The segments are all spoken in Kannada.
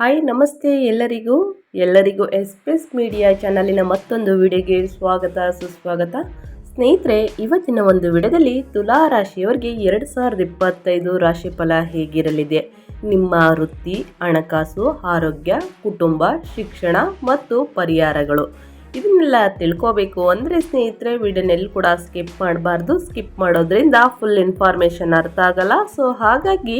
ಹಾಯ್ ನಮಸ್ತೆ ಎಲ್ಲರಿಗೂ. ಎಲ್ಲರಿಗೂ ಎಸ್ ಮೀಡಿಯಾ ಚಾನಲಿನ ಮತ್ತೊಂದು ವಿಡಿಯೋಗೆ ಸ್ವಾಗತ, ಸುಸ್ವಾಗತ. ಸ್ನೇಹಿತರೆ, ಇವತ್ತಿನ ಒಂದು ವಿಡಿಯೋದಲ್ಲಿ ತುಲಾ ರಾಶಿಯವರಿಗೆ ಎರಡು ಸಾವಿರದ ಇಪ್ಪತ್ತೈದು ರಾಶಿಫಲ ಹೇಗಿರಲಿದೆ? ನಿಮ್ಮ ವೃತ್ತಿ, ಹಣಕಾಸು, ಆರೋಗ್ಯ, ಕುಟುಂಬ, ಶಿಕ್ಷಣ ಮತ್ತು ಪರಿಹಾರಗಳು. ಇದನ್ನೆಲ್ಲ ತಿಳ್ಕೋಬೇಕು ಅಂದರೆ ಸ್ನೇಹಿತರೆ, ವಿಡಿಯೋನೆಲ್ಲಿ ಕೂಡ ಸ್ಕಿಪ್ ಮಾಡಬಾರ್ದು. ಸ್ಕಿಪ್ ಮಾಡೋದ್ರಿಂದ ಫುಲ್ ಇನ್ಫಾರ್ಮೇಷನ್ ಅರ್ಥ ಆಗಲ್ಲ. ಸೊ ಹಾಗಾಗಿ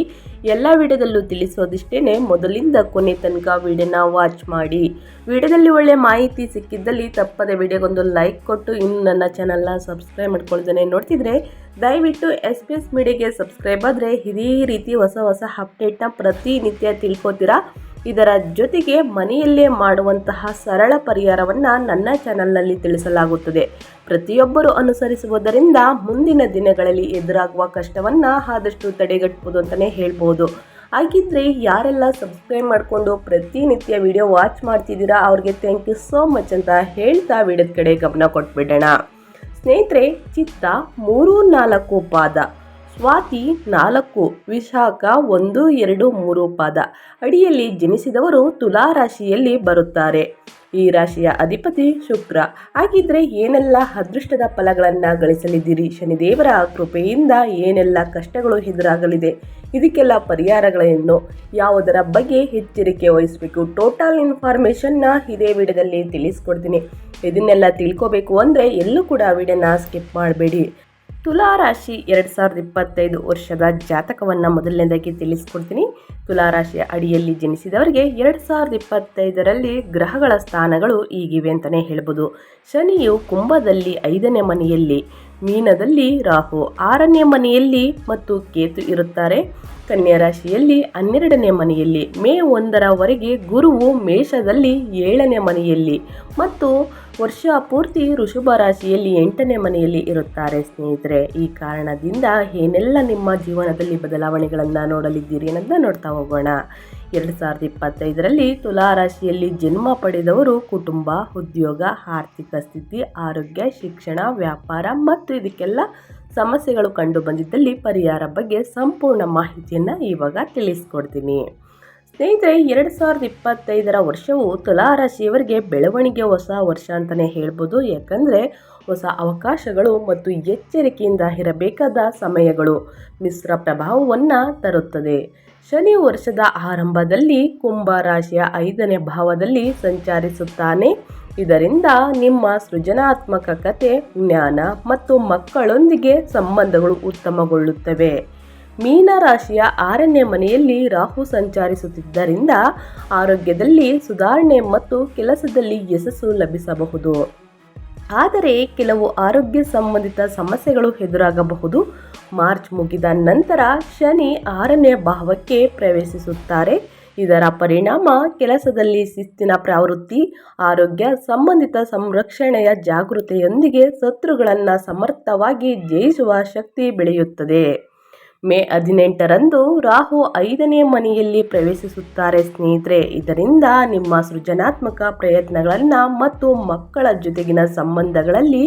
ಎಲ್ಲ ವಿಡಿಯೋದಲ್ಲೂ ತಿಳಿಸೋದಿಷ್ಟೇ ಮೊದಲಿಂದ ಕೊನೆ ತನಕ ವಿಡಿಯೋನ ವಾಚ್ ಮಾಡಿ. ವಿಡಿಯೋದಲ್ಲಿ ಒಳ್ಳೆ ಮಾಹಿತಿ ಸಿಕ್ಕಿದ್ದಲ್ಲಿ ತಪ್ಪದೆ ವಿಡಿಯೋಗೊಂದು ಲೈಕ್ ಕೊಟ್ಟು ಇನ್ನು ನನ್ನ ಚಾನಲ್ನ ಸಬ್ಸ್ಕ್ರೈಬ್ ಮಾಡ್ಕೊಳ್ತಾನೆ ನೋಡ್ತಿದ್ರೆ, ದಯವಿಟ್ಟು ಎಸ್ ಪಿ ಎಸ್ ಮೀಡಿಯಾಗೆ ಸಬ್ಸ್ಕ್ರೈಬ್ ಆದರೆ ಇದೇ ರೀತಿ ಹೊಸ ಹೊಸ ಅಪ್ಡೇಟ್ನ ಪ್ರತಿನಿತ್ಯ ತಿಳ್ಕೊತೀರಾ? ಇದರ ಜೊತೆಗೆ ಮನೆಯಲ್ಲೇ ಮಾಡುವಂತಹ ಸರಳ ಪರಿಹಾರವನ್ನು ನನ್ನ ಚಾನಲ್ನಲ್ಲಿ ತಿಳಿಸಲಾಗುತ್ತದೆ. ಪ್ರತಿಯೊಬ್ಬರು ಅನುಸರಿಸುವುದರಿಂದ ಮುಂದಿನ ದಿನಗಳಲ್ಲಿ ಎದುರಾಗುವ ಕಷ್ಟವನ್ನು ಆದಷ್ಟು ತಡೆಗಟ್ಟಬಹುದು ಅಂತಲೇ ಹೇಳ್ಬೋದು. ಹಾಗಿದ್ರೆ ಯಾರೆಲ್ಲ ಸಬ್ಸ್ಕ್ರೈಬ್ ಮಾಡಿಕೊಂಡು ಪ್ರತಿನಿತ್ಯ ವಿಡಿಯೋ ವಾಚ್ ಮಾಡ್ತಿದ್ದೀರಾ ಅವ್ರಿಗೆ ಥ್ಯಾಂಕ್ ಯು ಸೋ ಮಚ್ ಅಂತ ಹೇಳ್ತಾ ವಿಡಿಯೋದ ಕಡೆ ಗಮನ ಕೊಟ್ಬಿಡೋಣ. ಸ್ನೇಹಿತರೆ, ಚಿತ್ತ ಮೂರು ನಾಲ್ಕು ಪಾದ. ಸ್ವಾತಿ ನಾಲ್ಕು, ವಿಶಾಖ ಒಂದು, ಎರಡು, ಮೂರು ಪಾದ. ಅಡಿಯಲ್ಲಿ ಜನಿಸಿದವರು ತುಲಾ ರಾಶಿಯಲ್ಲಿ ಬರುತ್ತಾರೆ. ಈ ರಾಶಿಯ ಅಧಿಪತಿ ಶುಕ್ರ. ಹಾಗಿದ್ರೆ ಏನೆಲ್ಲ ಅದೃಷ್ಟದ ಫಲಗಳನ್ನು ಗಳಿಸಲಿದ್ದೀರಿ? ಶನಿದೇವರ ಕೃಪೆಯಿಂದ ಏನೆಲ್ಲ ಕಷ್ಟಗಳು ಎದುರಾಗಲಿದೆ? ಇದಕ್ಕೆಲ್ಲ ಪರಿಹಾರಗಳೇನು? ಯಾವುದರ ಬಗ್ಗೆ ಎಚ್ಚರಿಕೆ ವಹಿಸಬೇಕು? ಟೋಟಲ್ ಇನ್ಫಾರ್ಮೇಷನ್ನ ಇದೇ ವಿಡಿಯೋದಲ್ಲಿ ತಿಳಿಸ್ಕೊಡ್ತೀನಿ. ಇದನ್ನೆಲ್ಲ ತಿಳ್ಕೋಬೇಕು ಅಂದರೆ ಎಲ್ಲೂ ಕೂಡ ವಿಡಿಯೋನ ಸ್ಕಿಪ್ ಮಾಡಬೇಡಿ. ತುಲಾ ರಾಶಿ ಎರಡು ಸಾವಿರದ ಇಪ್ಪತ್ತೈದು ವರ್ಷದ ಜಾತಕವನ್ನು ಮೊದಲನೇದಾಗಿ ತಿಳಿಸ್ಕೊಡ್ತೀನಿ. ತುಲಾ ರಾಶಿಯ ಅಡಿಯಲ್ಲಿ ಜನಿಸಿದವರಿಗೆ ಎರಡು ಸಾವಿರದ ಇಪ್ಪತ್ತೈದರಲ್ಲಿ ಗ್ರಹಗಳ ಸ್ಥಾನಗಳು ಈಗಿವೆ ಅಂತಲೇ ಹೇಳ್ಬೋದು. ಶನಿಯು ಕುಂಭದಲ್ಲಿ ಐದನೇ ಮನೆಯಲ್ಲಿ, ಮೀನದಲ್ಲಿ ರಾಹು ಆರನೇ ಮನೆಯಲ್ಲಿ ಮತ್ತು ಕೇತು ಇರುತ್ತಾರೆ. ಕನ್ಯಾ ರಾಶಿಯಲ್ಲಿ ಹನ್ನೆರಡನೇ ಮನೆಯಲ್ಲಿ, ಮೇ ಒಂದರವರೆಗೆ ಗುರುವು ಮೇಷದಲ್ಲಿ ಏಳನೇ ಮನೆಯಲ್ಲಿ ಮತ್ತು ವರ್ಷ ಪೂರ್ತಿ ಋಷಭ ರಾಶಿಯಲ್ಲಿ ಎಂಟನೇ ಮನೆಯಲ್ಲಿ ಇರುತ್ತಾರೆ ಸ್ನೇಹಿತರೆ. ಈ ಕಾರಣದಿಂದ ಏನೆಲ್ಲ ನಿಮ್ಮ ಜೀವನದಲ್ಲಿ ಬದಲಾವಣೆಗಳನ್ನು ನೋಡಲಿದ್ದೀರಿ ಅನ್ನೋದನ್ನ ನೋಡ್ತಾ ಹೋಗೋಣ. ಎರಡು ಸಾವಿರದ ಇಪ್ಪತ್ತೈದರಲ್ಲಿ ತುಲಾ ರಾಶಿಯಲ್ಲಿ ಜನ್ಮ ಪಡೆದವರು ಕುಟುಂಬ, ಉದ್ಯೋಗ, ಆರ್ಥಿಕ ಸ್ಥಿತಿ, ಆರೋಗ್ಯ, ಶಿಕ್ಷಣ, ವ್ಯಾಪಾರ ಮತ್ತು ಇದಕ್ಕೆಲ್ಲ ಸಮಸ್ಯೆಗಳು ಕಂಡು ಬಂದಿದ್ದಲ್ಲಿ ಪರಿಹಾರ ಬಗ್ಗೆ ಸಂಪೂರ್ಣ ಮಾಹಿತಿಯನ್ನು ಇವಾಗ ತಿಳಿಸ್ಕೊಡ್ತೀನಿ. ಸ್ನೇಹಿತರೆ, ಎರಡು ಸಾವಿರದ ಇಪ್ಪತ್ತೈದರ ವರ್ಷವು ತುಲಾ ರಾಶಿಯವರಿಗೆ ಬೆಳವಣಿಗೆ ಹೊಸ ವರ್ಷ ಅಂತಲೇ ಹೇಳ್ಬೋದು. ಯಾಕಂದರೆ, ಹೊಸ ಅವಕಾಶಗಳು ಮತ್ತು ಎಚ್ಚರಿಕೆಯಿಂದ ಇರಬೇಕಾದ ಸಮಯಗಳು ಮಿಶ್ರ ಪ್ರಭಾವವನ್ನು ತರುತ್ತದೆ. ಶನಿ ವರ್ಷದ ಆರಂಭದಲ್ಲಿ ಕುಂಭ ರಾಶಿಯ ಐದನೇ ಭಾವದಲ್ಲಿ ಸಂಚರಿಸುತ್ತಾನೆ. ಇದರಿಂದ ನಿಮ್ಮ ಸೃಜನಾತ್ಮಕ ಕತೆ, ಜ್ಞಾನ ಮತ್ತು ಮಕ್ಕಳೊಂದಿಗೆ ಸಂಬಂಧಗಳು ಉತ್ತಮಗೊಳ್ಳುತ್ತವೆ. ಮೀನರಾಶಿಯ ಆರನೇ ಮನೆಯಲ್ಲಿ ರಾಹು ಸಂಚರಿಸುತ್ತಿದ್ದರಿಂದ ಆರೋಗ್ಯದಲ್ಲಿ ಸುಧಾರಣೆ ಮತ್ತು ಕೆಲಸದಲ್ಲಿ ಯಶಸ್ಸು ಲಭಿಸಬಹುದು. ಆದರೆ ಕೆಲವು ಆರೋಗ್ಯ ಸಂಬಂಧಿತ ಸಮಸ್ಯೆಗಳು ಎದುರಾಗಬಹುದು. ಮಾರ್ಚ್ ಮುಗಿದ ನಂತರ ಶನಿ ಆರನೇ ಭಾವಕ್ಕೆ ಪ್ರವೇಶಿಸುತ್ತಾರೆ. ಇದರ ಪರಿಣಾಮ ಕೆಲಸದಲ್ಲಿ ಶಿಸ್ತಿನ ಪ್ರವೃತ್ತಿ, ಆರೋಗ್ಯ ಸಂಬಂಧಿತ ಸಂರಕ್ಷಣೆಯ ಜಾಗೃತೆಯೊಂದಿಗೆ ಶತ್ರುಗಳನ್ನು ಸಮರ್ಥವಾಗಿ ಜಯಿಸುವ ಶಕ್ತಿ ಬೆಳೆಯುತ್ತದೆ. ಮೇ ಹದಿನೆಂಟರಂದು ರಾಹು ಐದನೇ ಮನೆಯಲ್ಲಿ ಪ್ರವೇಶಿಸುತ್ತಾರೆ ಸ್ನೇಹಿತರೆ. ಇದರಿಂದ ನಿಮ್ಮ ಸೃಜನಾತ್ಮಕ ಪ್ರಯತ್ನಗಳನ್ನು ಮತ್ತು ಮಕ್ಕಳ ಜೊತೆಗಿನ ಸಂಬಂಧಗಳಲ್ಲಿ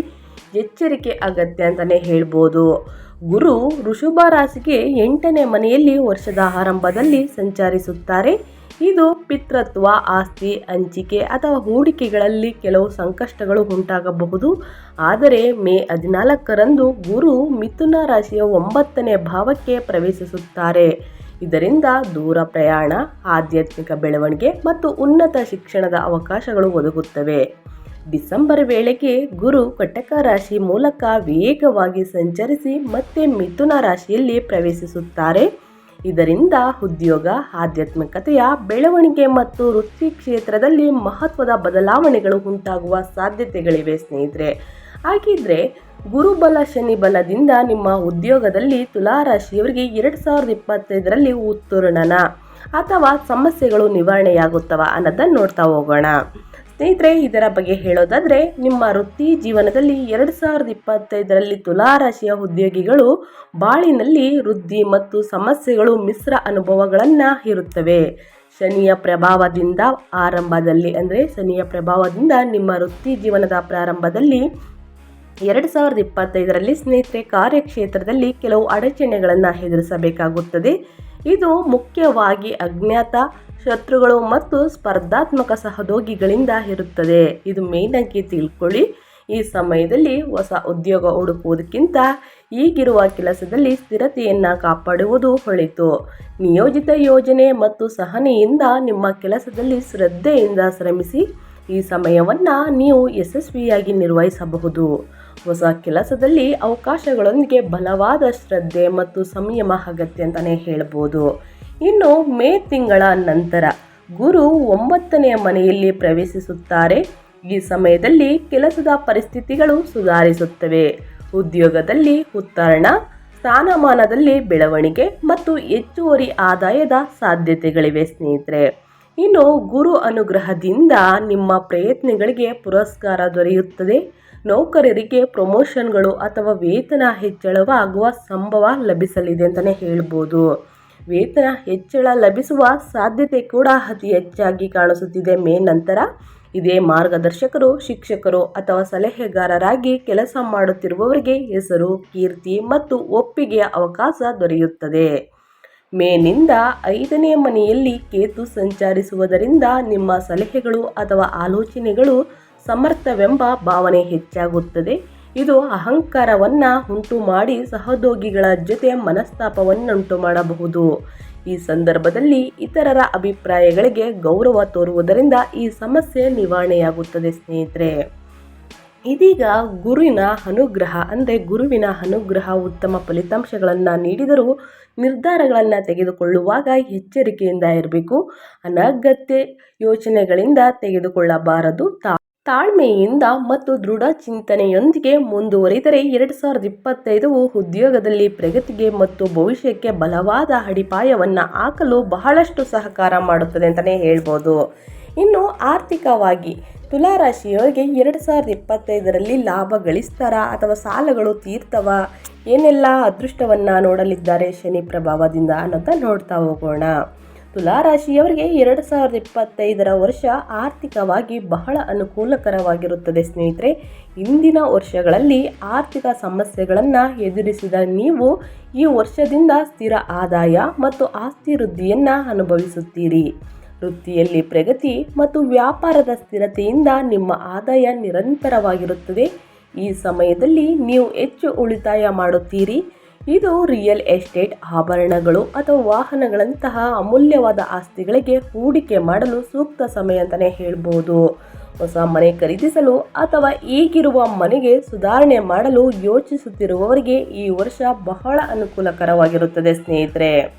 ಎಚ್ಚರಿಕೆ ಅಗತ್ಯ ಅಂತಲೇ ಹೇಳ್ಬೋದು. ಗುರು ಋಷಭ ರಾಶಿಗೆ ಎಂಟನೇ ಮನೆಯಲ್ಲಿ ವರ್ಷದ ಆರಂಭದಲ್ಲಿ ಸಂಚರಿಸುತ್ತಾರೆ. ಇದು ಪಿತೃತ್ವ, ಆಸ್ತಿ, ಹಂಚಿಕೆ ಅಥವಾ ಹೂಡಿಕೆಗಳಲ್ಲಿ ಕೆಲವು ಸಂಕಷ್ಟಗಳು ಉಂಟಾಗಬಹುದು. ಆದರೆ ಮೇ ಹದಿನಾಲ್ಕರಂದು ಗುರು ಮಿಥುನ ರಾಶಿಯ ಒಂಬತ್ತನೇ ಭಾವಕ್ಕೆ ಪ್ರವೇಶಿಸುತ್ತಾರೆ. ಇದರಿಂದ ದೂರ ಪ್ರಯಾಣ, ಆಧ್ಯಾತ್ಮಿಕ ಬೆಳವಣಿಗೆ ಮತ್ತು ಉನ್ನತ ಶಿಕ್ಷಣದ ಅವಕಾಶಗಳು ಒದಗುತ್ತವೆ. ಡಿಸೆಂಬರ್ ವೇಳೆಗೆ ಗುರು ಕಟಕ ರಾಶಿ ಮೂಲಕ ವೇಗವಾಗಿ ಸಂಚರಿಸಿ ಮತ್ತೆ ಮಿಥುನ ರಾಶಿಯಲ್ಲಿ ಪ್ರವೇಶಿಸುತ್ತಾರೆ. ಇದರಿಂದ ಉದ್ಯೋಗ, ಆಧ್ಯಾತ್ಮಿಕತೆಯ, ಬೆಳವಣಿಗೆ ಮತ್ತು ವೃತ್ತಿ ಕ್ಷೇತ್ರದಲ್ಲಿ ಮಹತ್ವದ ಬದಲಾವಣೆಗಳು ಉಂಟಾಗುವ ಸಾಧ್ಯತೆಗಳಿವೆ ಸ್ನೇಹಿತರೆ. ಹಾಗಿದ್ರೆ ಗುರುಬಲ ಶನಿ ಬಲದಿಂದ ನಿಮ್ಮ ಉದ್ಯೋಗದಲ್ಲಿ ತುಲಾರಾಶಿಯವರಿಗೆ ಎರಡು ಸಾವಿರದ ಇಪ್ಪತ್ತೈದರಲ್ಲಿ ಉತ್ತೀರ್ಣನ ಅಥವಾ ಸಮಸ್ಯೆಗಳು ನಿವಾರಣೆಯಾಗುತ್ತವ ಅನ್ನೋದನ್ನು ನೋಡ್ತಾ ಹೋಗೋಣ. ಸ್ನೇಹಿತರೆ, ಇದರ ಬಗ್ಗೆ ಹೇಳೋದಾದರೆ, ನಿಮ್ಮ ವೃತ್ತಿ ಜೀವನದಲ್ಲಿ ಎರಡು ಸಾವಿರದ ಇಪ್ಪತ್ತೈದರಲ್ಲಿ ತುಲಾರಾಶಿಯ ಉದ್ಯೋಗಿಗಳು ಬಾಳಿನಲ್ಲಿ ವೃದ್ಧಿ ಮತ್ತು ಸಮಸ್ಯೆಗಳು ಮಿಶ್ರ ಅನುಭವಗಳನ್ನು ಇರುತ್ತವೆ ಶನಿಯ ಪ್ರಭಾವದಿಂದ ಆರಂಭದಲ್ಲಿ ಅಂದರೆ, ಶನಿಯ ಪ್ರಭಾವದಿಂದ ನಿಮ್ಮ ವೃತ್ತಿ ಜೀವನದ ಪ್ರಾರಂಭದಲ್ಲಿ ಎರಡು ಸಾವಿರದ ಇಪ್ಪತ್ತೈದರಲ್ಲಿ ಸ್ನೇಹಿತರೆ, ಕಾರ್ಯಕ್ಷೇತ್ರದಲ್ಲಿ ಕೆಲವು ಅಡಚಣೆಗಳನ್ನು ಎದುರಿಸಬೇಕಾಗುತ್ತದೆ. ಇದು ಮುಖ್ಯವಾಗಿ ಅಜ್ಞಾತ ಶತ್ರುಗಳು ಮತ್ತು ಸ್ಪರ್ಧಾತ್ಮಕ ಸಹೋದ್ಯೋಗಿಗಳಿಂದ ಇರುತ್ತದೆ. ಇದು ಮೇನಂಗೆ ತಿಳ್ಕೊಳ್ಳಿ. ಈ ಸಮಯದಲ್ಲಿ ಹೊಸ ಉದ್ಯೋಗ ಹುಡುಕುವುದಕ್ಕಿಂತ ಈಗಿರುವ ಕೆಲಸದಲ್ಲಿ ಸ್ಥಿರತೆಯನ್ನು ಕಾಪಾಡುವುದು ಹೊಳಿತು ನಿಯೋಜಿತ ಯೋಜನೆ ಮತ್ತು ಸಹನೆಯಿಂದ ನಿಮ್ಮ ಕೆಲಸದಲ್ಲಿ ಶ್ರದ್ಧೆಯಿಂದ ಶ್ರಮಿಸಿ ಈ ಸಮಯವನ್ನು ನೀವು ಯಶಸ್ವಿಯಾಗಿ ನಿರ್ವಹಿಸಬಹುದು. ಹೊಸ ಕೆಲಸದಲ್ಲಿ ಅವಕಾಶಗಳೊಂದಿಗೆ ಬಲವಾದ ಶ್ರದ್ಧೆ ಮತ್ತು ಸಂಯಮ ಅಗತ್ಯ ಅಂತಲೇ ಹೇಳ್ಬೋದು. ಇನ್ನು ಮೇ ತಿಂಗಳ ನಂತರ ಗುರು ಒಂಬತ್ತನೆಯ ಮನೆಯಲ್ಲಿ ಪ್ರವೇಶಿಸುತ್ತಾರೆ. ಈ ಸಮಯದಲ್ಲಿ ಕೆಲಸದ ಪರಿಸ್ಥಿತಿಗಳು ಸುಧಾರಿಸುತ್ತವೆ. ಉದ್ಯೋಗದಲ್ಲಿ ಉತ್ತರಣ, ಸ್ಥಾನಮಾನದಲ್ಲಿ ಬೆಳವಣಿಗೆ ಮತ್ತು ಹೆಚ್ಚುವರಿ ಆದಾಯದ ಸಾಧ್ಯತೆಗಳಿವೆ ಸ್ನೇಹಿತರೆ. ಇನ್ನು ಗುರು ಅನುಗ್ರಹದಿಂದ ನಿಮ್ಮ ಪ್ರಯತ್ನಗಳಿಗೆ ಪುರಸ್ಕಾರ ದೊರೆಯುತ್ತದೆ. ನೌಕರರಿಗೆ ಪ್ರಮೋಷನ್ಗಳು ಅಥವಾ ವೇತನ ಹೆಚ್ಚಳವಾಗುವ ಸಂಭವ ಲಭಿಸಲಿದೆ ಅಂತಲೇ ಹೇಳ್ಬೋದು. ವೇತನ ಹೆಚ್ಚಳ ಲಭಿಸುವ ಸಾಧ್ಯತೆ ಕೂಡ ಅತಿ ಹೆಚ್ಚಾಗಿ ಕಾಣಿಸುತ್ತಿದೆ. ಮೇ ನಂತರ ಇದೇ ಮಾರ್ಗದರ್ಶಕರು, ಶಿಕ್ಷಕರು ಅಥವಾ ಸಲಹೆಗಾರರಾಗಿ ಕೆಲಸ ಮಾಡುತ್ತಿರುವವರಿಗೆ ಹೆಸರು, ಕೀರ್ತಿ ಮತ್ತು ಒಪ್ಪಿಗೆಯ ಅವಕಾಶ ದೊರೆಯುತ್ತದೆ. ಮೇನಿಂದ ಐದನೇ ಮನೆಯಲ್ಲಿ ಕೇತು ಸಂಚರಿಸುವುದರಿಂದ ನಿಮ್ಮ ಸಲಹೆಗಳು ಅಥವಾ ಆಲೋಚನೆಗಳು ಸಮರ್ಥವೆಂಬ ಭಾವನೆ ಹೆಚ್ಚಾಗುತ್ತದೆ. ಇದು ಅಹಂಕಾರವನ್ನು ಉಂಟು ಮಾಡಿ ಸಹೋದ್ಯೋಗಿಗಳ ಜೊತೆ ಮನಸ್ತಾಪವನ್ನುಂಟು ಮಾಡಬಹುದು. ಈ ಸಂದರ್ಭದಲ್ಲಿ ಇತರರ ಅಭಿಪ್ರಾಯಗಳಿಗೆ ಗೌರವ ತೋರುವುದರಿಂದ ಈ ಸಮಸ್ಯೆ ನಿವಾರಣೆಯಾಗುತ್ತದೆ, ಸ್ನೇಹಿತರೆ. ಇದೀಗ ಗುರುವಿನ ಅನುಗ್ರಹ ಅಂದರೆ ಗುರುವಿನ ಅನುಗ್ರಹ ಉತ್ತಮ ಫಲಿತಾಂಶಗಳನ್ನು ನೀಡಿದರೂ ನಿರ್ಧಾರಗಳನ್ನು ತೆಗೆದುಕೊಳ್ಳುವಾಗ ಎಚ್ಚರಿಕೆಯಿಂದ ಇರಬೇಕು. ಅನಗತ್ಯ ಯೋಚನೆಗಳಿಂದ ತೆಗೆದುಕೊಳ್ಳಬಾರದು. ತಾ ತಾಳ್ಮೆಯಿಂದ ಮತ್ತು ದೃಢ ಚಿಂತನೆಯೊಂದಿಗೆ ಮುಂದುವರಿದರೆ ಎರಡು ಸಾವಿರದ ಇಪ್ಪತ್ತೈದು ಉದ್ಯೋಗದಲ್ಲಿ ಪ್ರಗತಿಗೆ ಮತ್ತು ಭವಿಷ್ಯಕ್ಕೆ ಬಲವಾದ ಅಡಿಪಾಯವನ್ನು ಹಾಕಲು ಬಹಳಷ್ಟು ಸಹಕಾರ ಮಾಡುತ್ತದೆ ಅಂತಲೇ ಹೇಳ್ಬೋದು. ಇನ್ನು ಆರ್ಥಿಕವಾಗಿ, ತುಲಾರಾಶಿಯವರಿಗೆ ಎರಡು ಸಾವಿರದ ಇಪ್ಪತ್ತೈದರಲ್ಲಿ ಲಾಭ ಗಳಿಸ್ತಾರಾ ಅಥವಾ ಸಾಲಗಳು ತೀರ್ತವ? ಏನೆಲ್ಲ ಅದೃಷ್ಟವನ್ನು ನೋಡಲಿದ್ದಾರೆ ಶನಿ ಪ್ರಭಾವದಿಂದ ಅನ್ನೋದನ್ನು ನೋಡ್ತಾ ಹೋಗೋಣ. ತುಲಾರಾಶಿಯವರಿಗೆ ಎರಡು ಸಾವಿರದ ಇಪ್ಪತ್ತೈದರ ವರ್ಷ ಆರ್ಥಿಕವಾಗಿ ಬಹಳ ಅನುಕೂಲಕರವಾಗಿರುತ್ತದೆ, ಸ್ನೇಹಿತರೆ. ಇಂದಿನ ವರ್ಷಗಳಲ್ಲಿ ಆರ್ಥಿಕ ಸಮಸ್ಯೆಗಳನ್ನು ಎದುರಿಸಿದ ನೀವು ಈ ವರ್ಷದಿಂದ ಸ್ಥಿರ ಆದಾಯ ಮತ್ತು ಆಸ್ತಿ ವೃದ್ಧಿಯನ್ನು ಅನುಭವಿಸುತ್ತೀರಿ. ವೃತ್ತಿಯಲ್ಲಿ ಪ್ರಗತಿ ಮತ್ತು ವ್ಯಾಪಾರದ ಸ್ಥಿರತೆಯಿಂದ ನಿಮ್ಮ ಆದಾಯ ನಿರಂತರವಾಗಿರುತ್ತದೆ. ಈ ಸಮಯದಲ್ಲಿ ನೀವು ಹೆಚ್ಚು ಉಳಿತಾಯ ಮಾಡುತ್ತೀರಿ. ಇದು ರಿಯಲ್ ಎಸ್ಟೇಟ್ ಆಭರಣಗಳು ಅಥವಾ ವಾಹನಗಳಂತಹ ಅಮೂಲ್ಯವಾದ ಆಸ್ತಿಗಳಿಗೆ ಹೂಡಿಕೆ ಮಾಡಲು ಸೂಕ್ತ ಸಮಯ ಅಂತಲೇ ಹೇಳ್ಬೋದು. ಹೊಸ ಮನೆ ಖರೀದಿಸಲು ಅಥವಾ ಈಗಿರುವ ಮನೆಗೆ ಸುಧಾರಣೆ ಮಾಡಲು ಯೋಚಿಸುತ್ತಿರುವವರಿಗೆ ಈ ವರ್ಷ ಬಹಳ ಅನುಕೂಲಕರವಾಗಿರುತ್ತದೆ ಸ್ನೇಹಿತರೆ.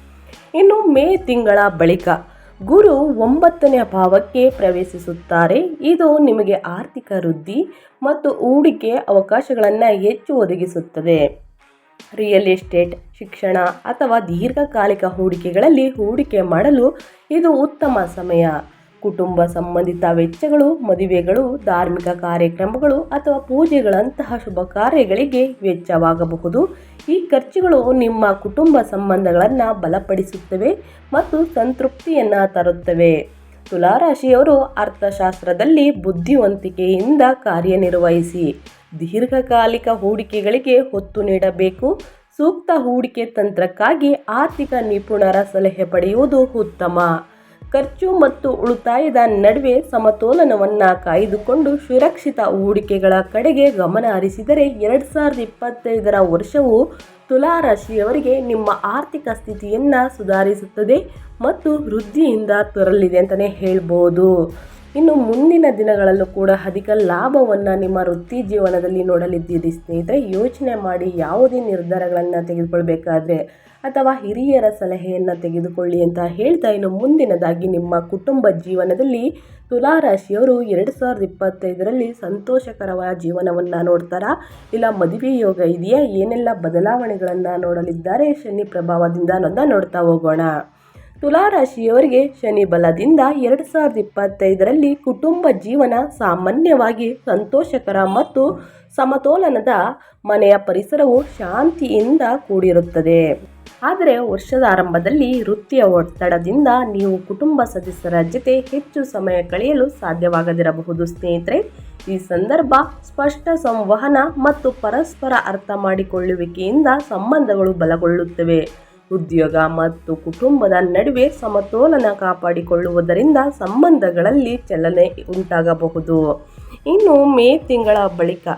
ಇನ್ನು ಮೇ ತಿಂಗಳ ಬಳಿಕ ಗುರು ಒಂಬತ್ತನೇ ಭಾವಕ್ಕೆ ಪ್ರವೇಶಿಸುತ್ತಾರೆ. ಇದು ನಿಮಗೆ ಆರ್ಥಿಕ ವೃದ್ಧಿ ಮತ್ತು ಹೂಡಿಕೆ ಅವಕಾಶಗಳನ್ನು ಹೆಚ್ಚು ಒದಗಿಸುತ್ತದೆ. ರಿಯಲ್ ಎಸ್ಟೇಟ್, ಶಿಕ್ಷಣ ಅಥವಾ ದೀರ್ಘಕಾಲಿಕ ಹೂಡಿಕೆಗಳಲ್ಲಿ ಹೂಡಿಕೆ ಮಾಡಲು ಇದು ಉತ್ತಮ ಸಮಯ. ಕುಟುಂಬ ಸಂಬಂಧಿತ ವೆಚ್ಚಗಳು, ಮದುವೆಗಳು, ಧಾರ್ಮಿಕ ಕಾರ್ಯಕ್ರಮಗಳು ಅಥವಾ ಪೂಜೆಗಳಂತಹ ಶುಭ ಕಾರ್ಯಗಳಿಗೆ ವೆಚ್ಚವಾಗಬಹುದು. ಈ ಖರ್ಚುಗಳು ನಿಮ್ಮ ಕುಟುಂಬ ಸಂಬಂಧಗಳನ್ನು ಬಲಪಡಿಸುತ್ತವೆ ಮತ್ತು ಸಂತೃಪ್ತಿಯನ್ನು ತರುತ್ತವೆ. ತುಲಾರಾಶಿಯವರು ಅರ್ಥಶಾಸ್ತ್ರದಲ್ಲಿ ಬುದ್ಧಿವಂತಿಕೆಯಿಂದ ಕಾರ್ಯನಿರ್ವಹಿಸಿ. ದೀರ್ಘಕಾಲಿಕ ಹೂಡಿಕೆಗಳಿಗೆ ಒತ್ತು ನೀಡಬೇಕು. ಸೂಕ್ತ ಹೂಡಿಕೆ ತಂತ್ರಕ್ಕಾಗಿ ಆರ್ಥಿಕ ನಿಪುಣರ ಸಲಹೆ ಪಡೆಯುವುದು ಉತ್ತಮ. ಖರ್ಚು ಮತ್ತು ಉಳಿತಾಯದ ನಡುವೆ ಸಮತೋಲನವನ್ನು ಕಾಯ್ದುಕೊಂಡು ಸುರಕ್ಷಿತ ಹೂಡಿಕೆಗಳ ಕಡೆಗೆ ಗಮನ ಹರಿಸಿದರೆ ಎರಡು ಸಾವಿರದ ಇಪ್ಪತ್ತೈದರ ವರ್ಷವು ತುಲಾರಾಶಿಯವರಿಗೆ ನಿಮ್ಮ ಆರ್ಥಿಕ ಸ್ಥಿತಿಯನ್ನು ಸುಧಾರಿಸುತ್ತದೆ ಮತ್ತು ವೃದ್ಧಿಯಿಂದ ತರಲಿದೆ ಅಂತಲೇ ಹೇಳ್ಬೋದು. ಇನ್ನು ಮುಂದಿನ ದಿನಗಳಲ್ಲೂ ಕೂಡ ಅಧಿಕ ಲಾಭವನ್ನು ನಿಮ್ಮ ವೃತ್ತಿ ಜೀವನದಲ್ಲಿ ನೋಡಲಿದ್ದೀರಿ ಸ್ನೇಹಿತರೆ, ಯೋಚನೆ ಮಾಡಿ ಯಾವುದೇ ನಿರ್ಧಾರಗಳನ್ನು ತೆಗೆದುಕೊಳ್ಬೇಕಾದ್ರೆ ಅಥವಾ ಹಿರಿಯರ ಸಲಹೆಯನ್ನು ತೆಗೆದುಕೊಳ್ಳಿ ಅಂತ ಹೇಳ್ತಾ ಇನ್ನು ಮುಂದಿನದಾಗಿ ನಿಮ್ಮ ಕುಟುಂಬ ಜೀವನದಲ್ಲಿ ತುಲಾರಾಶಿಯವರು ಎರಡು ಸಾವಿರದ ಇಪ್ಪತ್ತೈದರಲ್ಲಿ ಸಂತೋಷಕರವಾದ ಜೀವನವನ್ನು ನೋಡ್ತಾರಾ? ಇಲ್ಲ ಮದುವೆ ಯೋಗ ಇದೆಯಾ? ಏನೆಲ್ಲ ಬದಲಾವಣೆಗಳನ್ನು ನೋಡಲಿದ್ದಾರೆ? ಶನಿ ಪ್ರಭಾವದಿಂದ ಅನ್ನೋದನ್ನ ನೋಡ್ತಾ ಹೋಗೋಣ. ತುಲಾರಾಶಿಯವರಿಗೆ ಶನಿ ಬಲದಿಂದ ಎರಡು ಸಾವಿರದ ಇಪ್ಪತ್ತೈದರಲ್ಲಿ ಕುಟುಂಬ ಜೀವನ ಸಾಮಾನ್ಯವಾಗಿ ಸಂತೋಷಕರ ಮತ್ತು ಸಮತೋಲನದ ಮನೆಯ ಪರಿಸರವು ಶಾಂತಿಯಿಂದ ಕೂಡಿರುತ್ತದೆ. ಆದರೆ ವರ್ಷದ ಆರಂಭದಲ್ಲಿ ವೃತ್ತಿಯ ಒತ್ತಡದಿಂದ ನೀವು ಕುಟುಂಬ ಸದಸ್ಯರ ಜೊತೆ ಹೆಚ್ಚು ಸಮಯ ಕಳೆಯಲು ಸಾಧ್ಯವಾಗದಿರಬಹುದು. ಸ್ನೇಹಿತರೆ, ಈ ಸಂದರ್ಭ ಸ್ಪಷ್ಟ ಸಂವಹನ ಮತ್ತು ಪರಸ್ಪರ ಅರ್ಥ ಮಾಡಿಕೊಳ್ಳುವಿಕೆಯಿಂದ ಸಂಬಂಧಗಳು ಬಲಗೊಳ್ಳುತ್ತವೆ. ಉದ್ಯೋಗ ಮತ್ತು ಕುಟುಂಬದ ನಡುವೆ ಸಮತೋಲನ ಕಾಪಾಡಿಕೊಳ್ಳುವುದರಿಂದ ಸಂಬಂಧಗಳಲ್ಲಿ ಚಲನೆ ಉಂಟಾಗಬಹುದು. ಇನ್ನು ಮೇ ತಿಂಗಳ ಬಳಿಕ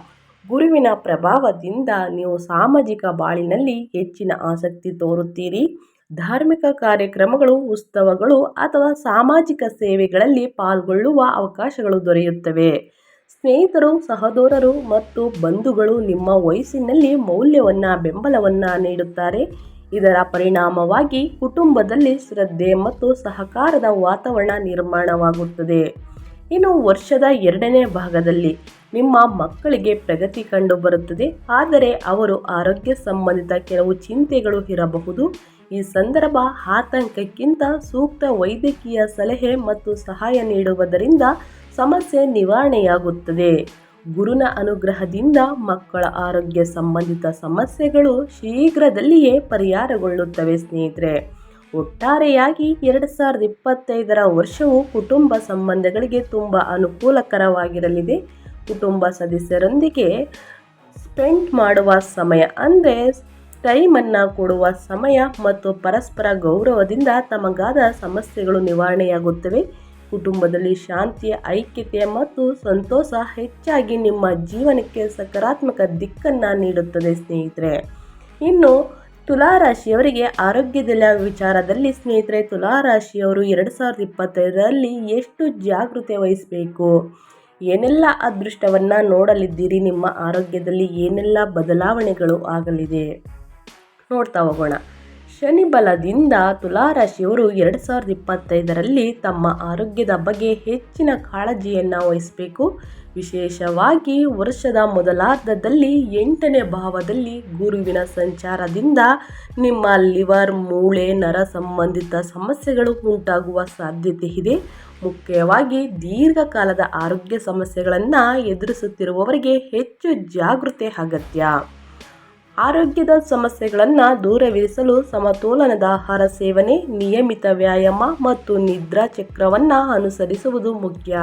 ಗುರುವಿನ ಪ್ರಭಾವದಿಂದ ನೀವು ಸಾಮಾಜಿಕ ಬಾಳಿನಲ್ಲಿ ಹೆಚ್ಚಿನ ಆಸಕ್ತಿ ತೋರುತ್ತೀರಿ. ಧಾರ್ಮಿಕ ಕಾರ್ಯಕ್ರಮಗಳು, ಉತ್ಸವಗಳು ಅಥವಾ ಸಾಮಾಜಿಕ ಸೇವೆಗಳಲ್ಲಿ ಪಾಲ್ಗೊಳ್ಳುವ ಅವಕಾಶಗಳು ದೊರೆಯುತ್ತವೆ. ಸ್ನೇಹಿತರು, ಸಹೋದರರು ಮತ್ತು ಬಂಧುಗಳು ನಿಮ್ಮ ವಯಸ್ಸಿನಲ್ಲಿ ಮೌಲ್ಯವನ್ನು, ಬೆಂಬಲವನ್ನು ನೀಡುತ್ತಾರೆ. ಇದರ ಪರಿಣಾಮವಾಗಿ ಕುಟುಂಬದಲ್ಲಿ ಶ್ರದ್ಧೆ ಮತ್ತು ಸಹಕಾರದ ವಾತಾವರಣ ನಿರ್ಮಾಣವಾಗುತ್ತದೆ. ಇನ್ನು ವರ್ಷದ ಎರಡನೇ ಭಾಗದಲ್ಲಿ ನಿಮ್ಮ ಮಕ್ಕಳಿಗೆ ಪ್ರಗತಿ ಕಂಡುಬರುತ್ತದೆ ಆದರೆ ಅವರು ಆರೋಗ್ಯ ಸಂಬಂಧಿತ ಕೆಲವು ಚಿಂತೆಗಳು ಇರಬಹುದು. ಈ ಸಂದರ್ಭ ಆತಂಕಕ್ಕಿಂತ ಸೂಕ್ತ ವೈದ್ಯಕೀಯ ಸಲಹೆ ಮತ್ತು ಸಹಾಯ ನೀಡುವುದರಿಂದ ಸಮಸ್ಯೆ ನಿವಾರಣೆಯಾಗುತ್ತದೆ. ಗುರುನ ಅನುಗ್ರಹದಿಂದ ಮಕ್ಕಳ ಆರೋಗ್ಯ ಸಂಬಂಧಿತ ಸಮಸ್ಯೆಗಳು ಶೀಘ್ರದಲ್ಲಿಯೇ ಪರಿಹಾರಗೊಳ್ಳುತ್ತವೆ ಸ್ನೇಹಿತರೆ. ಒಟ್ಟಾರೆಯಾಗಿ ಎರಡು ಸಾವಿರದ ಇಪ್ಪತ್ತೈದರ ವರ್ಷವು ಕುಟುಂಬ ಸಂಬಂಧಗಳಿಗೆ ತುಂಬ ಅನುಕೂಲಕರವಾಗಿರಲಿದೆ. ಕುಟುಂಬ ಸದಸ್ಯರೊಂದಿಗೆ ಸ್ಪೆಂಡ್ ಮಾಡುವ ಸಮಯ ಅಂದರೆ ಟೈಮನ್ನು ಕೊಡುವ ಸಮಯ ಮತ್ತು ಪರಸ್ಪರ ಗೌರವದಿಂದ ತಮಗಾದ ಸಮಸ್ಯೆಗಳು ನಿವಾರಣೆಯಾಗುತ್ತವೆ. ಕುಟುಂಬದಲ್ಲಿ ಶಾಂತಿಯ ಐಕ್ಯತೆ ಮತ್ತು ಸಂತೋಷ ಹೆಚ್ಚಾಗಿ ನಿಮ್ಮ ಜೀವನಕ್ಕೆ ಸಕಾರಾತ್ಮಕ ದಿಕ್ಕನ್ನು ನೀಡುತ್ತದೆ, ಸ್ನೇಹಿತರೆ. ಇನ್ನು ತುಲಾರಾಶಿಯವರಿಗೆ ಆರೋಗ್ಯದ ವಿಚಾರದಲ್ಲಿ, ಸ್ನೇಹಿತರೆ, ತುಲಾರಾಶಿಯವರು ಎರಡು ಸಾವಿರದ ಇಪ್ಪತ್ತೈದರಲ್ಲಿ ಎಷ್ಟು ಜಾಗೃತೆ ವಹಿಸಬೇಕು? ಏನೆಲ್ಲ ಅದೃಷ್ಟವನ್ನು ನೋಡಲಿದ್ದೀರಿ? ನಿಮ್ಮ ಆರೋಗ್ಯದಲ್ಲಿ ಏನೆಲ್ಲ ಬದಲಾವಣೆಗಳು ಆಗಲಿದೆ? ನೋಡ್ತಾ ಹೋಗೋಣ. ಶನಿ ಬಲದಿಂದ ತುಲಾರಾಶಿಯವರು ಎರಡು ಸಾವಿರದ ಇಪ್ಪತ್ತೈದರಲ್ಲಿ ತಮ್ಮ ಆರೋಗ್ಯದ ಬಗ್ಗೆ ಹೆಚ್ಚಿನ ಕಾಳಜಿಯನ್ನು ವಹಿಸಬೇಕು. ವಿಶೇಷವಾಗಿ ವರ್ಷದ ಮೊದಲಾರ್ಧದಲ್ಲಿ ಎಂಟನೇ ಭಾವದಲ್ಲಿ ಗುರುವಿನ ಸಂಚಾರದಿಂದ ನಿಮ್ಮ ಲಿವರ್, ಮೂಳೆ, ನರ ಸಂಬಂಧಿತ ಸಮಸ್ಯೆಗಳು ಉಂಟಾಗುವ ಸಾಧ್ಯತೆ ಇದೆ. ಮುಖ್ಯವಾಗಿ ದೀರ್ಘಕಾಲದ ಆರೋಗ್ಯ ಸಮಸ್ಯೆಗಳನ್ನು ಎದುರಿಸುತ್ತಿರುವವರಿಗೆ ಹೆಚ್ಚು ಜಾಗೃತಿ ಅಗತ್ಯ. ಆರೋಗ್ಯದ ಸಮಸ್ಯೆಗಳನ್ನು ದೂರವಿರಿಸಲು ಸಮತೋಲನದ ಆಹಾರ ಸೇವನೆ, ನಿಯಮಿತ ವ್ಯಾಯಾಮ ಮತ್ತು ನಿದ್ರಾ ಚಕ್ರವನ್ನು ಅನುಸರಿಸುವುದು ಮುಖ್ಯ.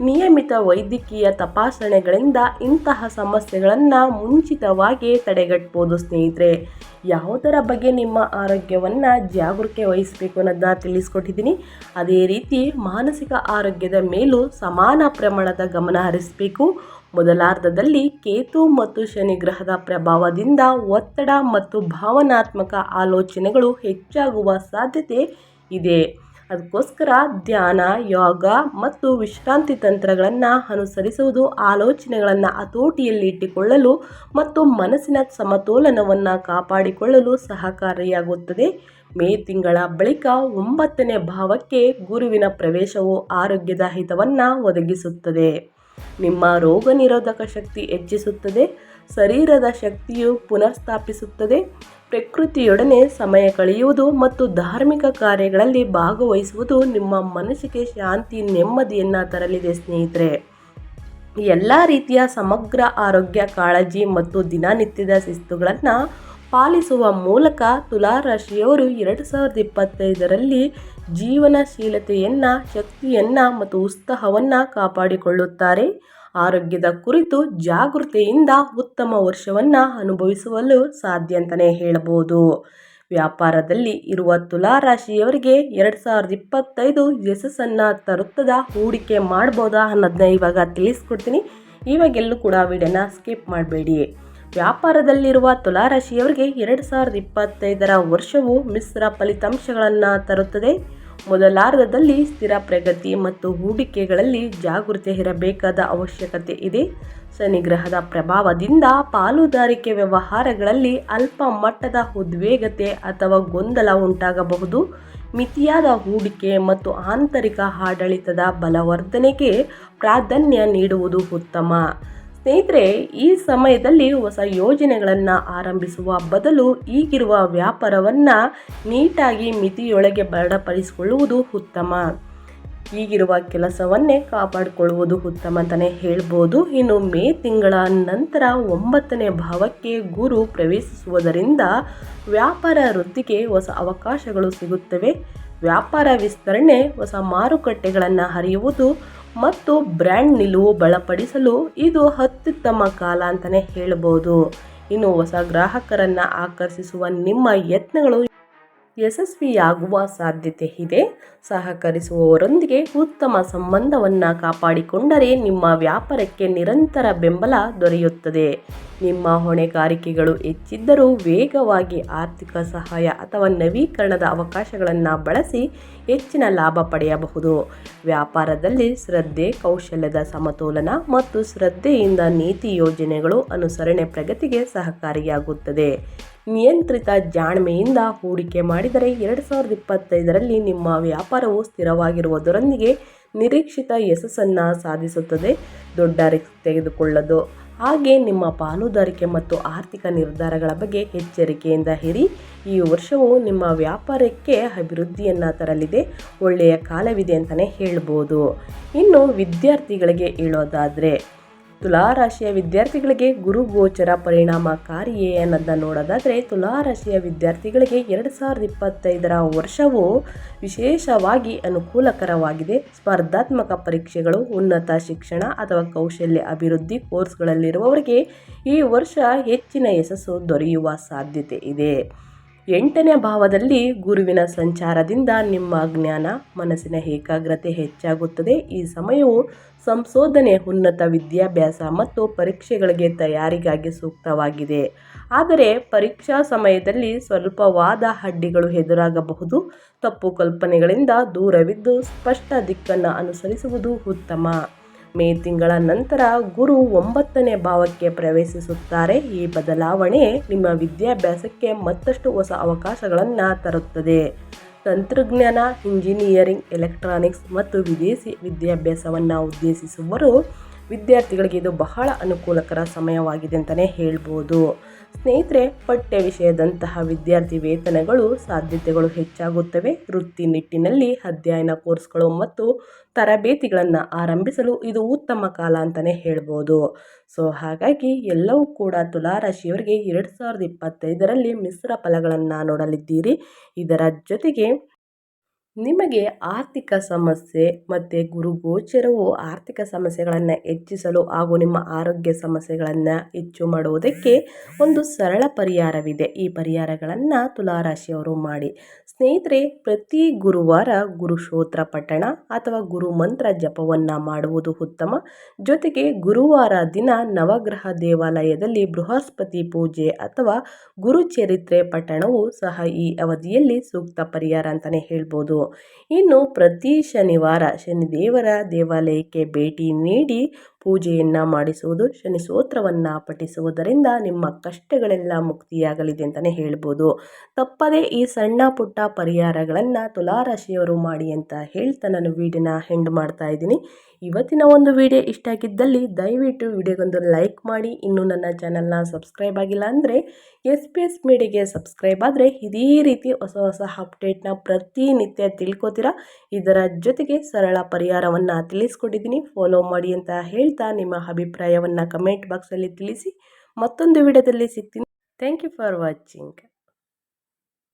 ನಿಯಮಿತ ವೈದ್ಯಕೀಯ ತಪಾಸಣೆಗಳಿಂದ ಇಂತಹ ಸಮಸ್ಯೆಗಳನ್ನು ಮುಂಚಿತವಾಗಿ ತಡೆಗಟ್ಬೋದು ಸ್ನೇಹಿತರೆ. ಯಾವುದರ ಬಗ್ಗೆ ನಿಮ್ಮ ಆರೋಗ್ಯವನ್ನು ಜಾಗೃತಿ ವಹಿಸಬೇಕು ಅನ್ನೋದನ್ನ ತಿಳಿಸ್ಕೊಟ್ಟಿದ್ದೀನಿ. ಅದೇ ರೀತಿ ಮಾನಸಿಕ ಆರೋಗ್ಯದ ಮೇಲೂ ಸಮಾನ ಪ್ರಮಾಣದ ಗಮನ ಹರಿಸಬೇಕು. ಮೊದಲಾರ್ಧದಲ್ಲಿ ಕೇತು ಮತ್ತು ಶನಿ ಗ್ರಹದ ಪ್ರಭಾವದಿಂದ ಒತ್ತಡ ಮತ್ತು ಭಾವನಾತ್ಮಕ ಆಲೋಚನೆಗಳು ಹೆಚ್ಚಾಗುವ ಸಾಧ್ಯತೆ ಇದೆ. ಅದಕ್ಕೋಸ್ಕರ ಧ್ಯಾನ, ಯೋಗ ಮತ್ತು ವಿಶ್ರಾಂತಿ ತಂತ್ರಗಳನ್ನು ಅನುಸರಿಸುವುದು ಆಲೋಚನೆಗಳನ್ನು ಹತೋಟಿಯಲ್ಲಿ ಇಟ್ಟುಕೊಳ್ಳಲು ಮತ್ತು ಮನಸ್ಸಿನ ಸಮತೋಲನವನ್ನು ಕಾಪಾಡಿಕೊಳ್ಳಲು ಸಹಕಾರಿಯಾಗುತ್ತದೆ. ಮೇ ತಿಂಗಳ ಬಳಿಕ ಒಂಬತ್ತನೇ ಭಾವಕ್ಕೆ ಗುರುವಿನ ಪ್ರವೇಶವು ಆರೋಗ್ಯದ ಹಿತವನ್ನು ಒದಗಿಸುತ್ತದೆ. ನಿಮ್ಮ ರೋಗ ನಿರೋಧಕ ಶಕ್ತಿ ಹೆಚ್ಚಿಸುತ್ತದೆ, ಶರೀರದ ಶಕ್ತಿಯು ಪುನರ್ಸ್ಥಾಪಿಸುತ್ತದೆ ಪ್ರಕೃತಿಯೊಡನೆ ಸಮಯ ಕಳೆಯುವುದು ಮತ್ತು ಧಾರ್ಮಿಕ ಕಾರ್ಯಗಳಲ್ಲಿ ಭಾಗವಹಿಸುವುದು ನಿಮ್ಮ ಮನಸ್ಸಿಗೆ ಶಾಂತಿ, ನೆಮ್ಮದಿಯನ್ನು ತರಲಿದೆ ಸ್ನೇಹಿತರೆ. ಎಲ್ಲ ರೀತಿಯ ಸಮಗ್ರ ಆರೋಗ್ಯ, ಕಾಳಜಿ ಮತ್ತು ದಿನನಿತ್ಯದ ಶಿಸ್ತುಗಳನ್ನು ಪಾಲಿಸುವ ಮೂಲಕ ತುಲಾರಾಶಿಯವರು ಎರಡು ಸಾವಿರದ ಇಪ್ಪತ್ತೈದರಲ್ಲಿ ಜೀವನಶೀಲತೆಯನ್ನು, ಶಕ್ತಿಯನ್ನು ಮತ್ತು ಉತ್ಸಾಹವನ್ನು ಕಾಪಾಡಿಕೊಳ್ಳುತ್ತಾರೆ. ಆರೋಗ್ಯದ ಕುರಿತು ಜಾಗೃತಿಯಿಂದ ಉತ್ತಮ ವರ್ಷವನ್ನು ಅನುಭವಿಸಲು ಸಾಧ್ಯ ಅಂತಲೇ ಹೇಳ್ಬೋದು ವ್ಯಾಪಾರದಲ್ಲಿ ಇರುವ ತುಲಾರಾಶಿಯವರಿಗೆ ಎರಡು ಸಾವಿರದ ಇಪ್ಪತ್ತೈದು ಯಶಸ್ಸನ್ನು ತರುತ್ತದ ಹೂಡಿಕೆ ಮಾಡ್ಬೋದಾ ಅನ್ನೋದನ್ನ ಇವಾಗ ತಿಳಿಸ್ಕೊಡ್ತೀನಿ. ಇವಾಗೆಲ್ಲೂ ಕೂಡ ವಿಡಿಯೋನ ಸ್ಕಿಪ್ ಮಾಡಬೇಡಿ. ವ್ಯಾಪಾರದಲ್ಲಿರುವ ತುಲಾರಾಶಿಯವರಿಗೆ ಎರಡು ಸಾವಿರದ ಇಪ್ಪತ್ತೈದರ ವರ್ಷವು ಮಿಶ್ರ ಫಲಿತಾಂಶಗಳನ್ನು ತರುತ್ತದೆ. ಮೊದಲಾರ್ಧದಲ್ಲಿ ಸ್ಥಿರ ಪ್ರಗತಿ ಮತ್ತು ಹೂಡಿಕೆಗಳಲ್ಲಿ ಜಾಗೃತಿ ಇರಬೇಕಾದ ಅವಶ್ಯಕತೆ ಇದೆ. ಶನಿಗ್ರಹದ ಪ್ರಭಾವದಿಂದ ಪಾಲುದಾರಿಕೆ ವ್ಯವಹಾರಗಳಲ್ಲಿ ಅಲ್ಪ ಮಟ್ಟದ ಉದ್ವೇಗತೆ ಅಥವಾ ಗೊಂದಲ ಉಂಟಾಗಬಹುದು. ಮಿತಿಯಾದ ಹೂಡಿಕೆ ಮತ್ತು ಆಂತರಿಕ ಆಡಳಿತದ ಬಲವರ್ಧನೆಗೆ ಪ್ರಾಧಾನ್ಯ ನೀಡುವುದು ಉತ್ತಮ. ಸ್ನೇಹಿತರೆ, ಈ ಸಮಯದಲ್ಲಿ ಹೊಸ ಯೋಜನೆಗಳನ್ನು ಆರಂಭಿಸುವ ಬದಲು ಈಗಿರುವ ವ್ಯಾಪಾರವನ್ನು ನೀಟಾಗಿ ಮಿತಿಯೊಳಗೆ ಬಡಪಡಿಸಿಕೊಳ್ಳುವುದು ಉತ್ತಮ. ಈಗಿರುವ ಕೆಲಸವನ್ನೇ ಕಾಪಾಡಿಕೊಳ್ಳುವುದು ಉತ್ತಮ ಅಂತಲೇ ಹೇಳ್ಬೋದು. ಇನ್ನು ಮೇ ತಿಂಗಳ ನಂತರ ಒಂಬತ್ತನೇ ಭಾವಕ್ಕೆ ಗುರು ಪ್ರವೇಶಿಸುವುದರಿಂದ ವ್ಯಾಪಾರ ವೃತ್ತಿಗೆ ಹೊಸ ಅವಕಾಶಗಳು ಸಿಗುತ್ತವೆ. ವ್ಯಾಪಾರ ವಿಸ್ತರಣೆ, ಹೊಸ ಮಾರುಕಟ್ಟೆಗಳನ್ನು ಹರಿಯುವುದು ಮತ್ತು ಬ್ರ್ಯಾಂಡ್ ನಿಲುವು ಬಲಪಡಿಸಲು ಇದು ಅತ್ಯುತ್ತಮ ಕಾಲ ಅಂತಲೇ ಹೇಳಬಹುದು ಇನ್ನು ಹೊಸ ಗ್ರಾಹಕರನ್ನು ಆಕರ್ಷಿಸುವ ನಿಮ್ಮ ಯತ್ನಗಳು ಯಶಸ್ವಿಯಾಗುವ ಸಾಧ್ಯತೆ ಇದೆ ಸಹಕರಿಸುವವರೊಂದಿಗೆ ಉತ್ತಮ ಸಂಬಂಧವನ್ನು ಕಾಪಾಡಿಕೊಂಡರೆ ನಿಮ್ಮ ವ್ಯಾಪಾರಕ್ಕೆ ನಿರಂತರ ಬೆಂಬಲ ದೊರೆಯುತ್ತದೆ. ನಿಮ್ಮ ಹೊಣೆಗಾರಿಕೆಗಳು ಹೆಚ್ಚಿದ್ದರೂ ವೇಗವಾಗಿ ಆರ್ಥಿಕ ಸಹಾಯ ಅಥವಾ ನವೀಕರಣದ ಅವಕಾಶಗಳನ್ನು ಬಳಸಿ ಹೆಚ್ಚಿನ ಲಾಭ ಪಡೆಯಬಹುದು. ವ್ಯಾಪಾರದಲ್ಲಿ ಶ್ರದ್ಧೆ, ಕೌಶಲ್ಯದ ಸಮತೋಲನ ಮತ್ತು ಶ್ರದ್ಧೆಯಿಂದ ನೀತಿ ಯೋಜನೆಗಳು ಅನುಸರಣೆ ಪ್ರಗತಿಗೆ ಸಹಕಾರಿಯಾಗುತ್ತದೆ. ನಿಯಂತ್ರಿತ ಜಾಣ್ಮೆಯಿಂದ ಹೂಡಿಕೆ ಮಾಡಿದರೆ ಎರಡು ಸಾವಿರದ ಇಪ್ಪತ್ತೈದರಲ್ಲಿ ನಿಮ್ಮ ವ್ಯಾಪಾರವು ಸ್ಥಿರವಾಗಿರುವುದರೊಂದಿಗೆ ನಿರೀಕ್ಷಿತ ಯಶಸ್ಸನ್ನು ಸಾಧಿಸುತ್ತದೆ. ದೊಡ್ಡ ರಿಸ್ಕ್ ತೆಗೆದುಕೊಳ್ಳದು. ಹಾಗೆ ನಿಮ್ಮ ಪಾಲುದಾರಿಕೆ ಮತ್ತು ಆರ್ಥಿಕ ನಿರ್ಧಾರಗಳ ಬಗ್ಗೆ ಎಚ್ಚರಿಕೆಯಿಂದ ಹಿರಿ ಈ ವರ್ಷವು ನಿಮ್ಮ ವ್ಯಾಪಾರಕ್ಕೆ ಅಭಿವೃದ್ಧಿಯನ್ನು ತರಲಿದೆ. ಒಳ್ಳೆಯ ಕಾಲವಿದೆ ಅಂತಲೇ ಹೇಳ್ಬೋದು. ಇನ್ನು ವಿದ್ಯಾರ್ಥಿಗಳಿಗೆ ಹೇಳೋದಾದರೆ ತುಲಾರಾಶಿಯ ವಿದ್ಯಾರ್ಥಿಗಳಿಗೆ ಗುರು ಗೋಚರ ಪರಿಣಾಮಕಾರಿಯೇ ಅನ್ನೋದನ್ನ ನೋಡೋದಾದರೆ ತುಲಾರಾಶಿಯ ವಿದ್ಯಾರ್ಥಿಗಳಿಗೆ ಎರಡು ಸಾವಿರದ ಇಪ್ಪತ್ತೈದರ ವರ್ಷವು ವಿಶೇಷವಾಗಿ ಅನುಕೂಲಕರವಾಗಿದೆ. ಸ್ಪರ್ಧಾತ್ಮಕ ಪರೀಕ್ಷೆಗಳು, ಉನ್ನತ ಶಿಕ್ಷಣ ಅಥವಾ ಕೌಶಲ್ಯ ಅಭಿವೃದ್ಧಿ ಕೋರ್ಸ್ಗಳಲ್ಲಿರುವವರಿಗೆ ಈ ವರ್ಷ ಹೆಚ್ಚಿನ ಯಶಸ್ಸು ದೊರೆಯುವ ಸಾಧ್ಯತೆ ಇದೆ. ಎಂಟನೇ ಭಾವದಲ್ಲಿ ಗುರುವಿನ ಸಂಚಾರದಿಂದ ನಿಮ್ಮ ಜ್ಞಾನ, ಮನಸ್ಸಿನ ಏಕಾಗ್ರತೆ ಹೆಚ್ಚಾಗುತ್ತದೆ. ಈ ಸಮಯವು ಸಂಶೋಧನೆ ಉನ್ನತ ವಿದ್ಯಾಭ್ಯಾಸ ಮತ್ತು ಪರೀಕ್ಷೆಗಳಿಗೆ ತಯಾರಿಗಾಗಿ ಸೂಕ್ತವಾಗಿದೆ. ಆದರೆ ಪರೀಕ್ಷಾ ಸಮಯದಲ್ಲಿ ಸ್ವಲ್ಪವಾದ ಅಡ್ಡಿಗಳು ಎದುರಾಗಬಹುದು. ತಪ್ಪು ಕಲ್ಪನೆಗಳಿಂದ ದೂರವಿದ್ದು ಸ್ಪಷ್ಟ ದಿಕ್ಕನ್ನು ಅನುಸರಿಸುವುದು ಉತ್ತಮ. ಮೇ ತಿಂಗಳ ನಂತರ ಗುರು ಒಂಬತ್ತನೇ ಭಾವಕ್ಕೆ ಪ್ರವೇಶಿಸುತ್ತಾರೆ. ಈ ಬದಲಾವಣೆ ನಿಮ್ಮ ವಿದ್ಯಾಭ್ಯಾಸಕ್ಕೆ ಮತ್ತಷ್ಟು ಹೊಸ ಅವಕಾಶಗಳನ್ನು ತರುತ್ತದೆ. ತಂತ್ರಜ್ಞಾನ ಇಂಜಿನಿಯರಿಂಗ್ ಎಲೆಕ್ಟ್ರಾನಿಕ್ಸ್ ಮತ್ತು ವಿದೇಶಿ ವಿದ್ಯಾಭ್ಯಾಸವನ್ನು ಉದ್ದೇಶಿಸುವರು ವಿದ್ಯಾರ್ಥಿಗಳಿಗೆ ಇದು ಬಹಳ ಅನುಕೂಲಕರ ಸಮಯವಾಗಿದೆ ಅಂತಲೇ ಹೇಳ್ಬೋದು. ಸ್ನೇಹಿತರೆ ಪಠ್ಯ ವಿಷಯದಂತಹ ವಿದ್ಯಾರ್ಥಿ ವೇತನಗಳು ಸಾಧ್ಯತೆಗಳು ಹೆಚ್ಚಾಗುತ್ತವೆ. ವೃತ್ತಿ ನಿಟ್ಟಿನಲ್ಲಿ ಅಧ್ಯಯನ ಕೋರ್ಸ್ಗಳು ಮತ್ತು ತರಬೇತಿಗಳನ್ನು ಆರಂಭಿಸಲು ಇದು ಉತ್ತಮ ಕಾಲ ಅಂತಲೇ ಹೇಳ್ಬೋದು. ಸೊ, ಹಾಗಾಗಿ ಎಲ್ಲವೂ ಕೂಡ ತುಲಾರಾಶಿಯವರಿಗೆ ಎರಡು ಸಾವಿರದ ಇಪ್ಪತ್ತೈದರಲ್ಲಿ ಮಿಶ್ರ ಫಲಗಳನ್ನು ನೋಡಲಿದ್ದೀರಿ. ಇದರ ಜೊತೆಗೆ ನಿಮಗೆ ಆರ್ಥಿಕ ಸಮಸ್ಯೆ ಮತ್ತು ಗುರುಗೋಚರವು ಆರ್ಥಿಕ ಸಮಸ್ಯೆಗಳನ್ನು ಹೆಚ್ಚಿಸಲು ಹಾಗೂ ನಿಮ್ಮ ಆರೋಗ್ಯ ಸಮಸ್ಯೆಗಳನ್ನು ಹೆಚ್ಚು ಮಾಡುವುದಕ್ಕೆ ಒಂದು ಸರಳ ಪರಿಹಾರವಿದೆ. ಈ ಪರಿಹಾರಗಳನ್ನು ತುಲಾರಾಶಿಯವರು ಮಾಡಿ. ಸ್ನೇಹಿತರೆ, ಪ್ರತಿ ಗುರುವಾರ ಗುರುಶೋತ್ರ ಪಠಣ ಅಥವಾ ಗುರು ಮಂತ್ರ ಜಪವನ್ನು ಮಾಡುವುದು ಉತ್ತಮ. ಜೊತೆಗೆ ಗುರುವಾರ ದಿನ ನವಗ್ರಹ ದೇವಾಲಯದಲ್ಲಿ ಬೃಹಸ್ಪತಿ ಪೂಜೆ ಅಥವಾ ಗುರುಚರಿತ್ರೆ ಪಠಣವು ಸಹ ಈ ಅವಧಿಯಲ್ಲಿ ಸೂಕ್ತ ಪರಿಹಾರ ಅಂತಲೇ ಹೇಳ್ಬೋದು. ಇನ್ನು ಪ್ರತಿ ಶನಿವಾರ ಶನಿದೇವರ ದೇವಾಲಯಕ್ಕೆ ಭೇಟಿ ನೀಡಿ ಪೂಜೆಯನ್ನು ಮಾಡಿಸುವುದು ಶನಿ ಸ್ತೋತ್ರವನ್ನು ಪಠಿಸುವುದರಿಂದ ನಿಮ್ಮ ಕಷ್ಟಗಳೆಲ್ಲ ಮುಕ್ತಿಯಾಗಲಿದೆ ಅಂತಲೇ ಹೇಳ್ಬೋದು. ತಪ್ಪದೇ ಈ ಸಣ್ಣ ಪುಟ್ಟ ಪರಿಹಾರಗಳನ್ನು ತುಲಾರಾಶಿಯವರು ಮಾಡಿ ಅಂತ ಹೇಳ್ತಾ ನಾನು ವೀಡಿಯೋನ ಹೆಂಡ್ ಮಾಡ್ತಾ ಇದ್ದೀನಿ. ಇವತ್ತಿನ ಒಂದು ವಿಡಿಯೋ ಇಷ್ಟ ಆಗಿದ್ದಲ್ಲಿ ದಯವಿಟ್ಟು ವಿಡಿಯೋಗೊಂದು ಲೈಕ್ ಮಾಡಿ. ಇನ್ನೂ ನನ್ನ ಚಾನಲ್ನ ಸಬ್ಸ್ಕ್ರೈಬ್ ಆಗಿಲ್ಲ ಅಂದರೆ ಎಸ್ ಪಿ ಎಸ್ ಮೀಡಿಯಾಗೆ ಸಬ್ಸ್ಕ್ರೈಬ್ ಆದರೆ ಇದೇ ರೀತಿ ಹೊಸ ಹೊಸ ಅಪ್ಡೇಟ್ನ ಪ್ರತಿನಿತ್ಯ ತಿಳ್ಕೊತೀರಾ? ಇದರ ಜೊತೆಗೆ ಸರಳ ಪರಿಹಾರವನ್ನು ತಿಳಿಸ್ಕೊಟ್ಟಿದ್ದೀನಿ ಫಾಲೋ ಮಾಡಿ ಅಂತ ಹೇಳ್ತಾ ನಿಮ್ಮ ಅಭಿಪ್ರಾಯವನ್ನು ಕಮೆಂಟ್ ಬಾಕ್ಸಲ್ಲಿ ತಿಳಿಸಿ ಮತ್ತೊಂದು ವಿಡಿಯೋದಲ್ಲಿ ಸಿಗ್ತೀನಿ. Thank you for watching